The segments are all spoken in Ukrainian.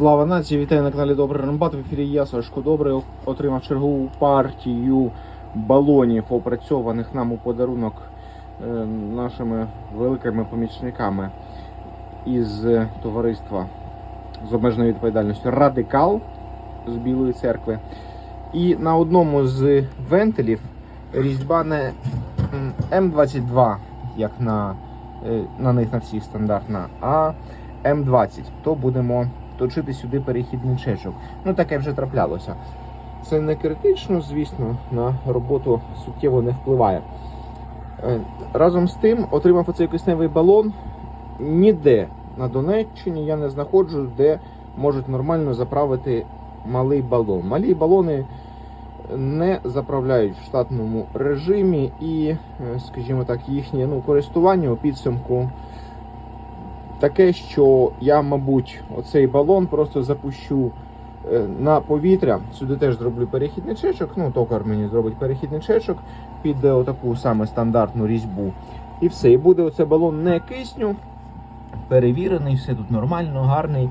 Слава нації, вітаю на каналі Добрий Рембат. В ефірі я, Сашко Добрий, отримав чергову партію балонів, опрацьованих нам у подарунок е, нашими великими помічниками із е, товариства з обмеженою відповідальністю Радикал з Білої церкви. І на одному з вентилів різьба не м, М22, як на, е, на них на всіх стандартна, а М20. То будемо точити сюди перехідний чечок. Ну таке вже траплялося. Це не критично, звісно, на роботу суттєво не впливає. Е, Разом з тим, отримав оцей кисневий балон. Ніде на Донеччині я не знаходжу, де можуть нормально заправити малий балон. Малі балони не заправляють в штатному режимі і, е, скажімо так, їхнє ну, користування у підсумку таке, що я, мабуть, оцей балон просто запущу е, на повітря. Сюди теж зроблю перехідний чечок. Ну, токар мені зробить перехідний чечок під е, отаку саме стандартну різьбу. І все. І буде оцей балон не кисню. Перевірений, все тут нормально, гарний.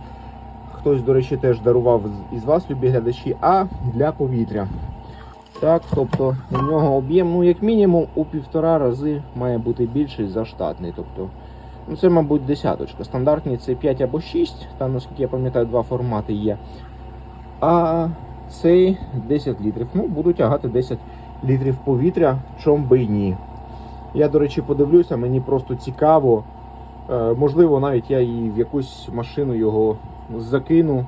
Хтось, до речі, теж дарував із вас, любі глядачі, а для повітря. Так, тобто у нього об'єм, ну, як мінімум, у півтора рази має бути більший за штатний. Тобто, ну, це, мабуть, десяточка. Стандартні це 5 або 6, там, наскільки я пам'ятаю, два формати є. А цей 10 літрів. Ну, буду тягати 10 літрів повітря, чом би й ні. Я, до речі, подивлюся, мені просто цікаво. Е, можливо, навіть я і в якусь машину його закину.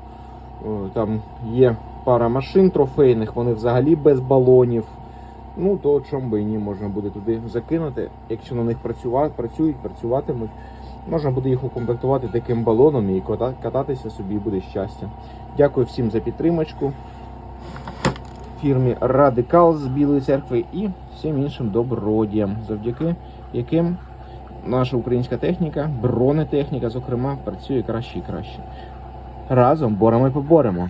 Е, Там є пара машин трофейних, вони взагалі без балонів. Ну, то чому би і ні, можна буде туди закинути. Якщо на них працювати, працюють, працюватимуть, можна буде їх укомплектувати таким балоном і кататися собі буде щастя. Дякую всім за підтримочку. Фірмі Радикал з Білої церкви і всім іншим добродіям, завдяки яким наша українська техніка, бронетехніка, зокрема, працює краще і краще. Разом боремо і поборемо.